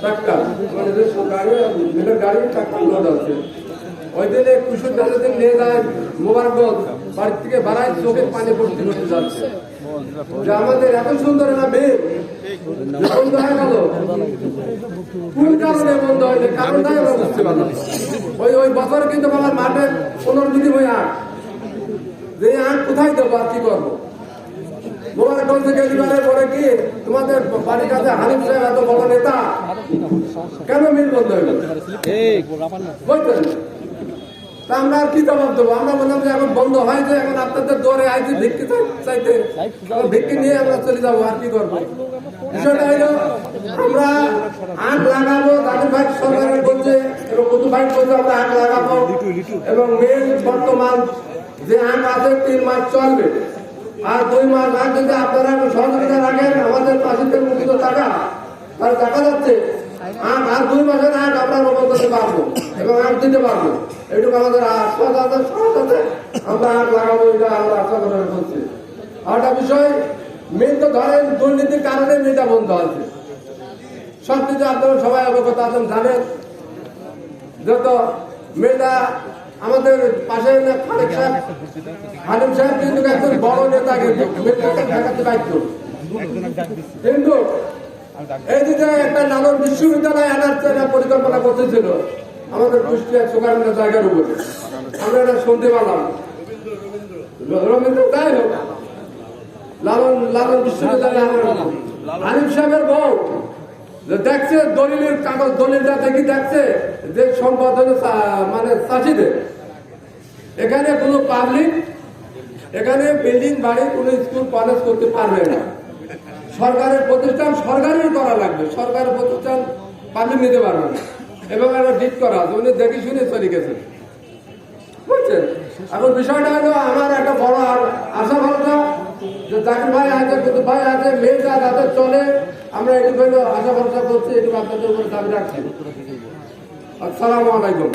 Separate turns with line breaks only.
Tractor মানে গাড়ি মিলের গাড়ি ট্রাক্টর লোড আছে। ওই দিনে কুশল দাদাদের নিয়ে যায় মোবারকগঞ্জ বাড়ি থেকে বাড়ায় চোখের পানি ভর্তি হতে যাচ্ছে। যে আমাদের এত সুন্দর না যে বন্ধ হয়ে গেল। কোন কারণে বন্ধ হয়েছে কারণটাই আমরা বুঝতে পারলাম। ওই ওই বছর কিন্তু আমার মাঠে পনেরো দিনই হয়ে আট। যে আট কোথায় দেবো আর কি করব? মোবারকগঞ্জ থেকে এবারে পরে কি? তোমাদের বাড়ির কাছে হানিফ সাহেব এত বড় নেতা? কেন মিল বন্ধ হয়ে গেল বুঝলেন তা আমরা আর কি জবাব দেবো? আমরা বললাম যে এখন বন্ধ হয়েছে এখন আপনাদের দৌড়ে আইছি ভিক্ষি চাইতে। ভিক্ষি নিয়ে আমরা চলে যাব আর কি করব? বিষয়টা হলো আমরা আট লাগাবো তাদের ভাই সরকারের বলছে এবং কত ভাই বলছে আমরা আট লাগাবো। এবং মেন বর্তমান যে আট আছে তিন মাস চলবে। আর দুই মাস আগ যদি আপনারা একটু সহযোগিতা রাখেন, আমাদের পাশের মুক্ত টাকা, তাহলে দেখা যাচ্ছে আর দুই মাসের আট আমরা রোপণ করতে পারব এবং আট দিতে পারব। এটুকু আমাদের আশ্বাস আছে সাহস আছে। আমরা আট লাগাবো, এটা আমরা আশা করে বলছি আরেকটা বিষয়, মেন তো ধরেন দুর্নীতির কারণে মেয়েটা বন্ধ আছে। সব কিছু আপনারা সবাই অবগত আছেন, জানেন। যত মেয়েটা আমাদের পাশে খালেক সাহেব। হালিম সাহেব কিন্তু একজন বড় নেতা কিন্তু। মেয়েটাকে দেখাতে পারত কিন্তু এই যে একটা নালন বিশ্ববিদ্যালয় আনার পরিকল্পনা করতেছিল। আমাদের কুষ্টিয়া সুগারমেন্টের জায়গার উপরে। আমরা এটা শুনতে পেলাম। রবীন্দ্র তাই হোক। লালন লালন বিশ্ববিদ্যালয়। হানিফ সাহেবের বউ। দেখছে দলিলের কাগজ দলিলটা দেখি দেখছে যে সম্পদ হলো চা- মানে চাষিদের এখানে কোনো পাবলিক এখানে বিল্ডিং বাড়ি, কোনো স্কুল কলেজ করতে পারবে না। সরকারের প্রতিষ্ঠান সরকারই করা লাগবে। সরকারের প্রতিষ্ঠান পাবলিক নিতে পারবে না। এবং একটা ডিট করা আছে। উনি দেখে শুনে চলে গেছেন। বুঝছেন? এখন বিষয়টা হলো, আমার একটা বড় ভাই আছে মেয়েটা যাতে চলে, আমরা এটুকু আশা ভরসা করছি, এটুকু আপনাদের উপরে দাবি রাখছি। আসসালামু আলাইকুম।